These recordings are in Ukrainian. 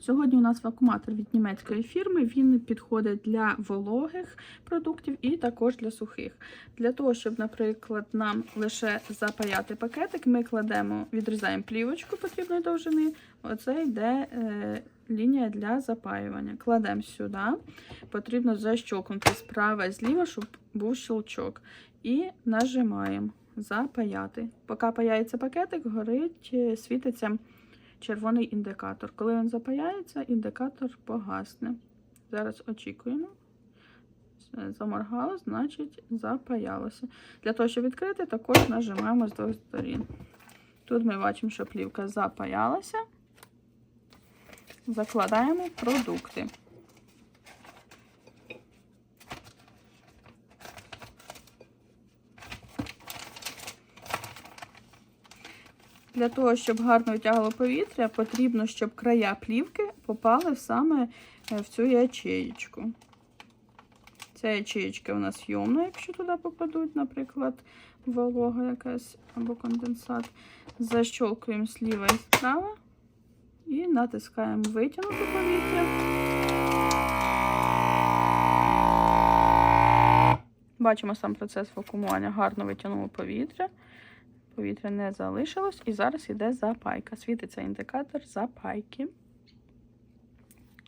Сьогодні у нас вакууматор від німецької фірми. Він підходить для вологих продуктів і також для сухих. Для того, щоб, наприклад, нам лише запаяти пакетик, ми кладемо, відрізаємо плівочку потрібної довжини. Оце йде е, лінія для запаювання. Кладемо сюди. Потрібно защолкнути справа і зліва, щоб був щелчок. І нажимаємо запаяти. Поки паяється пакетик, горить, е, світиться червоний індикатор. Коли він запаяється, індикатор погасне. Зараз очікуємо. Заморгало, значить запаялося. Для того, щоб відкрити, також нажимаємо з двох сторін. Тут ми бачимо, що плівка запаялася. Закладаємо продукти. Для того, щоб гарно витягало повітря, потрібно, щоб края плівки попали саме е, в цю ячеєчку. Ця ячеєчка у нас йомна, якщо туди попадуть, наприклад, волога якась або конденсат. Защолкуємо зліва і справа і натискаємо витягнути повітря. Бачимо сам процес вакуумування, гарно витягнуло повітря. Повітря не залишилось. І зараз йде запайка. Світиться індикатор запайки.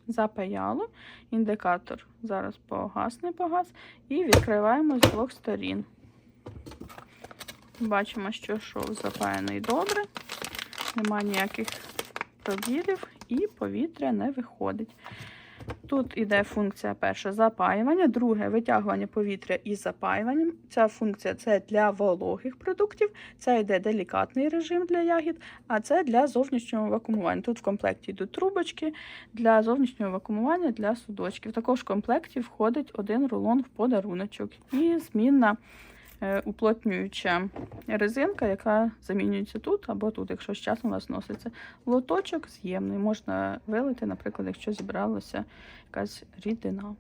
Запаяло. Індикатор зараз погасне, погас. І відкриваємо з двох сторін. Бачимо, що шов запаяний добре. Нема ніяких пробілів і повітря не виходить. Тут іде функція перша запаювання, друге витягування повітря із запаюванням. Ця функція це для вологих продуктів, це йде делікатний режим для ягід, а це для зовнішнього вакуумування. Тут в комплекті йдуть трубочки для зовнішнього вакуумування для судочків. Також в комплекті входить один рулон в подаруночок і змінна уплотнююча резинка, яка замінюється тут або тут, якщо з часом у вас носиться. Лоточок з'ємний, можна вилити, наприклад, якщо зібралася якась рідина.